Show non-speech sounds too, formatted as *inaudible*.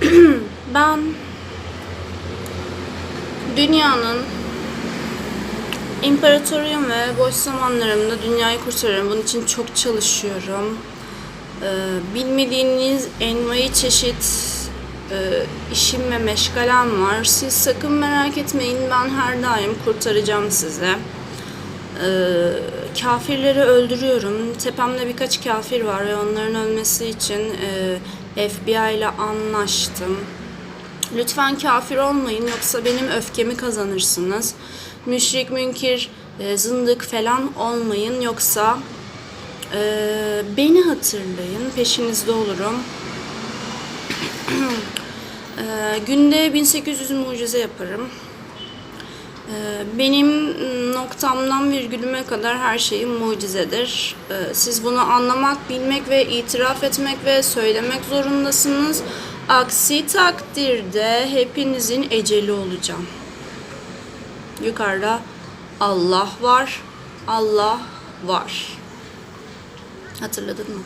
*clears throat* ben dünyanın imparatoruyum ve boş zamanlarımda dünyayı kurtarıyorum. Bunun için çok çalışıyorum. Ee, bilmediğiniz envai çeşit e, işim ve meşgalem var. Siz sakın merak etmeyin. Ben her daim kurtaracağım sizi. Ee, kafirleri öldürüyorum. Tepemde birkaç kafir var ve onların ölmesi için e, FBI ile anlaştım. Lütfen kafir olmayın yoksa benim öfkemi kazanırsınız. Müşrik, münkir, e, zındık falan olmayın yoksa e, beni hatırlayın. Peşinizde olurum. *clears throat* E, günde 1800 mucize yaparım. Ee, Benim noktamdan virgülüme kadar her şeyim mucizedir. Ee, Siz bunu anlamak, bilmek ve itiraf etmek ve söylemek zorundasınız. Aksi takdirde hepinizin eceli olacağım. Yukarıda Allah var, Allah var. Hatırladın mı?